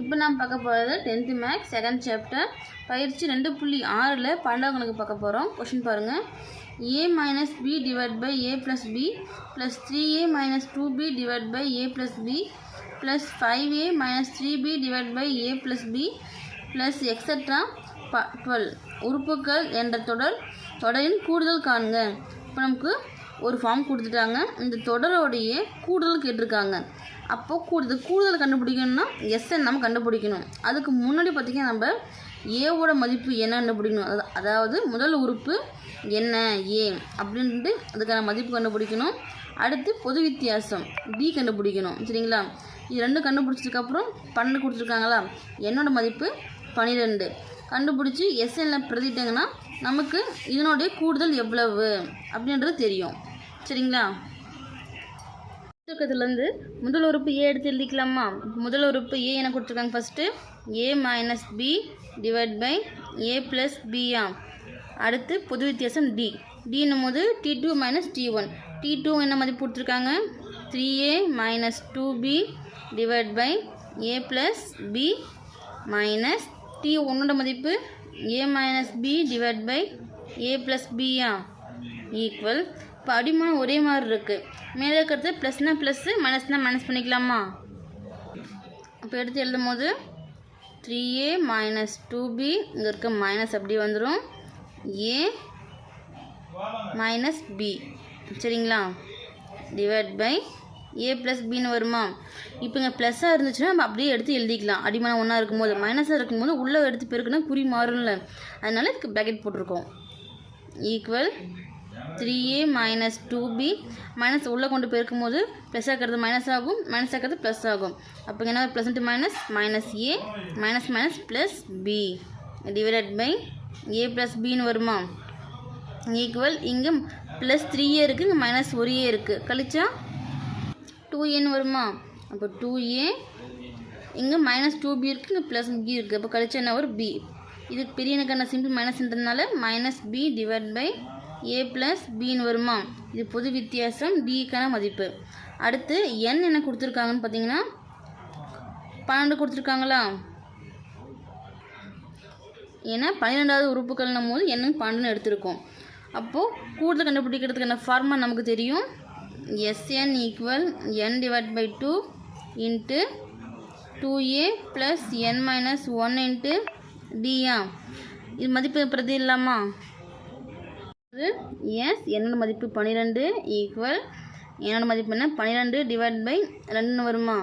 இப்போ நான் பார்க்க போகிறது டென்த்து மேக்ஸ் செகண்ட் சாப்டர் பயிற்சி ரெண்டு புள்ளி ஆறில் பன்னெண்டாம் கணக்கு பார்க்க போகிறோம் கொஷின் பாருங்கள் A minus B divide by A plus B plus three A minus two B divide by A plus B plus five A minus three B divide by A plus B plus extra ப twelve உறுப்புகள் என்ற தொடர் தொடரின் கூடுதல் காண்க. இப்போ நமக்கு ஒரு ஃபார்ம் கொடுத்துட்டாங்க. இந்த தொடரோடைய கூடுதல் கேட்டிருக்காங்க. அப்போது கூடுதல் கூடுதல் கண்டுபிடிக்கணும்னா எஸ்என் நம்ம கண்டுபிடிக்கணும். அதுக்கு முன்னாடி பார்த்திங்கன்னா நம்ம ஏவோட மதிப்பு என்ன கண்டுபிடிக்கணும்? அதாவது முதல் உறுப்பு என்ன? ஏ அப்படின்ட்டு அதுக்கான மதிப்பு கண்டுபிடிக்கணும். அடுத்து பொது வித்தியாசம் டி கண்டுபிடிக்கணும். சரிங்களா? இது ரெண்டும் கண்டுபிடிச்சதுக்கப்புறம் பன்னெண்டு கொடுத்துருக்காங்களா? என்னோடய மதிப்பு பன்னிரெண்டு கண்டுபிடிச்சி எஸ்என்ல பிரதிட்டங்கன்னா நமக்கு இதனுடைய கூடுதல் எவ்வளவு அப்படின்றது தெரியும். சரிங்களா? புத்தகத்துலேருந்து முதல் உறுப்பு ஏ எடுத்து எழுதிக்கலாமா? முதல் உறுப்பு ஏ என்ன கொடுத்துருக்காங்க. First A minus B divide by A plus பியா அடுத்து பொது வித்தியாசம் டி டின்னும் போது D two minus D one D two என்ன மதிப்பு கொடுத்துருக்காங்க? Three A minus two B divide by A plus B minus D ஒன்னோட மதிப்பு A minus B divide by A plus Pia equal இப்போ அடிமானம் ஒரே மாதிரி இருக்குது மேலே இருக்கிறது ப்ளஸ்னா ப்ளஸ்ஸு மைனஸ்னால் மைனஸ் பண்ணிக்கலாமா? இப்போ எடுத்து எழுதும் போது three A minus two B இங்கே இருக்க மைனஸ் அப்படி வந்துடும் ஏ மைனஸ் பி சரிங்களா? டிவைட் பை ஏ ப்ளஸ் பின்னு வருமா? இப்போ இங்கே ப்ளஸ்ஸாக இருந்துச்சுன்னா நம்ம அப்படியே எடுத்து எழுதிக்கலாம். அடிமானம் ஒன்றா இருக்கும்போது மைனஸாக இருக்கும்போது உள்ளே எடுத்து பெருக்குன்னா குறி மாறும்ல. அதனால் இதுக்கு ப்ராக்கெட் போட்டிருக்கோம். Equal three A minus two B minus உள்ளே கொண்டு பெருக்கும் போது ப்ளஸ் ஆக்கிறது மைனஸ் ஆகும். மைனஸ் ஆக்கிறது ப்ளஸ் ஆகும். அப்போ என்ன plus into minus minus A minus minus plus B divided by A plus பின்னு வருமா? ஈக்குவல் இங்கே ப்ளஸ் த்ரீ ஏ இருக்குது இங்கே மைனஸ் ஒரு ஏ இருக்குது கழிச்சா டூ ஏன்னு வருமா? அப்போ டூ ஏ இங்கே மைனஸ் டூ பி இருக்குது இங்கே ப்ளஸ் பி இருக்குது அப்போ கழிச்சா என்ன ஒரு பி இது பெரியனுக்கான simple மைனஸ்ன்றதுனால minus B divide by A plus பின்னு வருமா? இது பொது வித்தியாசம் டிக்கான மதிப்பு. அடுத்து என் என்ன கொடுத்துருக்காங்கன்னு பார்த்தீங்கன்னா பன்னெண்டு கொடுத்துருக்காங்களா? ஏன்னா பன்னிரெண்டாவது உறுப்புகள்னும் போது என்னன்னு பன்னெண்டுன்னு எடுத்திருக்கோம். அப்போது கூடுதல் கண்டுபிடிக்கிறதுக்கான ஃபார்மா நமக்கு தெரியும்? S N equal N divide by two into two A plus N minus one into டியா இது மதிப்பு பிரதி இல்லாமா? எஸ் என்னோட மதிப்பு பன்னிரெண்டு ஈக்குவல் என்னோட மதிப்பு என்ன? பன்னிரெண்டு டிவைட் பை ரெண்டுன்னு வருமா?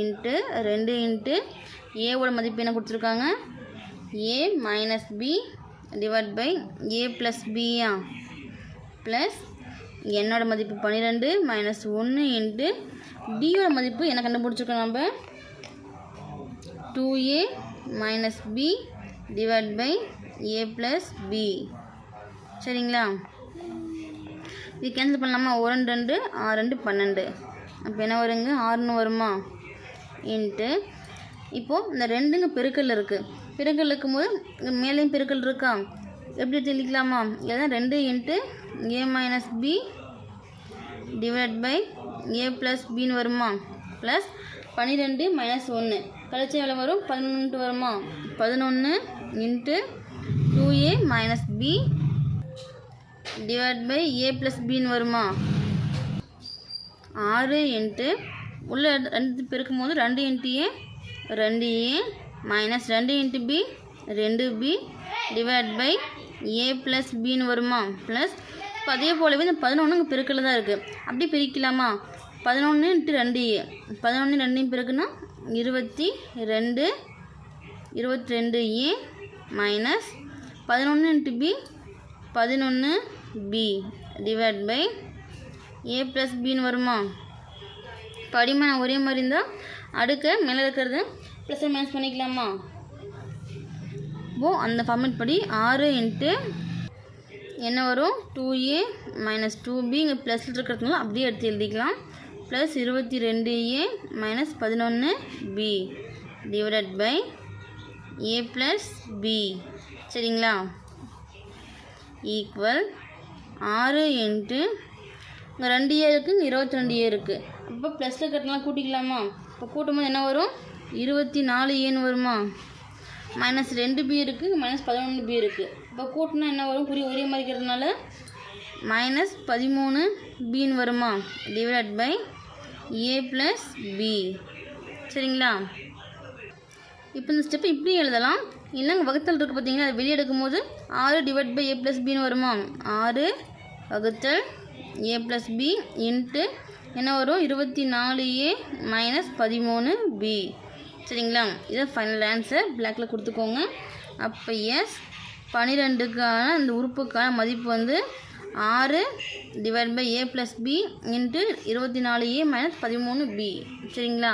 இன்ட்டு ரெண்டு இன்ட்டு ஏவோட மதிப்பு என்ன கொடுத்துருக்காங்க? A minus B divide by A plus Pia plus என்னோட மதிப்பு பன்னிரெண்டு மைனஸ் ஒன்று இன்ட்டு டியோட மதிப்பு என்ன கண்டுபிடிச்சிருக்கோம் நம்ம? Two A minus B divide by A plus B சரிங்களா? இது கேன்சல் பண்ணலாமா? ஒரு ரெண்டு ரெண்டு ஆறு ரெண்டு பன்னெண்டு. அப்போ என்ன வருங்க? ஆறுன்னு வருமா? இன்ட்டு இப்போது இந்த ரெண்டுங்க பெருக்கல் இருக்குது பெருக்கல் இருக்கும்போது மேலேயும் பெருக்கல் இருக்கா? எப்படி தெளிக்கலாமா? இதான் ரெண்டு into A minus B divide by A plus பின்னு வருமா? ப்ளஸ் பன்னிரெண்டு மைனஸ் ஒன்று கழிச்சா எவ்வளோ வரும்? பதினொன்று வருமா? பதினொன்று into two A minus B divide by A plus பின்னு வருமா? ஆறு இன்ட்டு உள்ள ரெண்டு பெருக்கும் போது ரெண்டு இன்ட்டு ஏ ரெண்டு ஏ மைனஸ் ரெண்டு இன்ட்டு பி ரெண்டு B divide by A plus பின்னு வருமா? ப்ளஸ் இப்போ அதே போலவே இந்த பதினொன்று இங்கே பெருக்கில் தான் இருக்குது அப்படி பிரிக்கலாமா? பதினொன்று இன்ட்டு ரெண்டு ஏ பதினொன்று ரெண்டையும் பெருக்குன்னா இருபத்தி ரெண்டு இருபத்தி ரெண்டு ஏ மைனஸ் பதினொன்று இன்ட்டு பி பதினொன்று B divide by A plus பின்னு வருமா? படிமனம் ஒரே மாதிரி இருந்தால் அடுக்க மேலே இருக்கிறது ப்ளஸ் மைனஸ் பண்ணிக்கலாமா? அப்போது அந்த ஃபார்மேட் படி ஆறு இன்ட்டு என்ன வரும்? Two A minus two B இங்கே ப்ளஸில் இருக்கிறதுனால அப்படியே எடுத்து எழுதிக்கலாம். ப்ளஸ் இருபத்தி ரெண்டு ஏ மைனஸ் பதினொன்று B divided by A plus B சரிங்களா? ஈக்குவல் ஆறு இன்ட்டு இங்கே ரெண்டு ஏ இருக்குது இங்கே இருபத்தி ரெண்டு ஏ இருக்குது அப்போ ப்ளஸில் இருக்கிறதுலாம் கூட்டிக்கலாமா? இப்போ கூட்டும்போது என்ன வரும்? இருபத்தி நாலு ஏன்னு வருமா? மைனஸ் ரெண்டு பி இருக்குது மைனஸ் பதினொன்று பி இருக்குது இப்போ கூட்டினா என்ன வரும்? குறி ஒரே மாதிரி இருக்கிறதுனால மைனஸ் பதிமூணு பின்னு வருமா? Divide by A plus B சரிங்களா? இப்போ இந்த ஸ்டெப்பை இப்படி எழுதலாம். இல்லைங்க வகுத்தல் இருக்குது பார்த்தீங்கன்னா அதை வெளியே எடுக்கும்போது ஆறு டிவைட் பை ஏ ப்ளஸ் பின்னு வருமா? ஆறு வகுத்தல் ஏ ப்ளஸ் பி இன்ட்டு என்ன வரும்? இருபத்தி நாலு ஏ மைனஸ் பதிமூணு பி சரிங்களா? இதை ஃபைனல் ஆன்சர் பிளாக்கில் கொடுத்துக்கோங்க. அப்போ எஸ் பன்னிரெண்டுக்கான அந்த உறுப்புக்கான மதிப்பு வந்து ஆறு divide by A plus B into இருபத்தி நாலு ஏ மைனஸ் பதிமூணு பி சரிங்களா?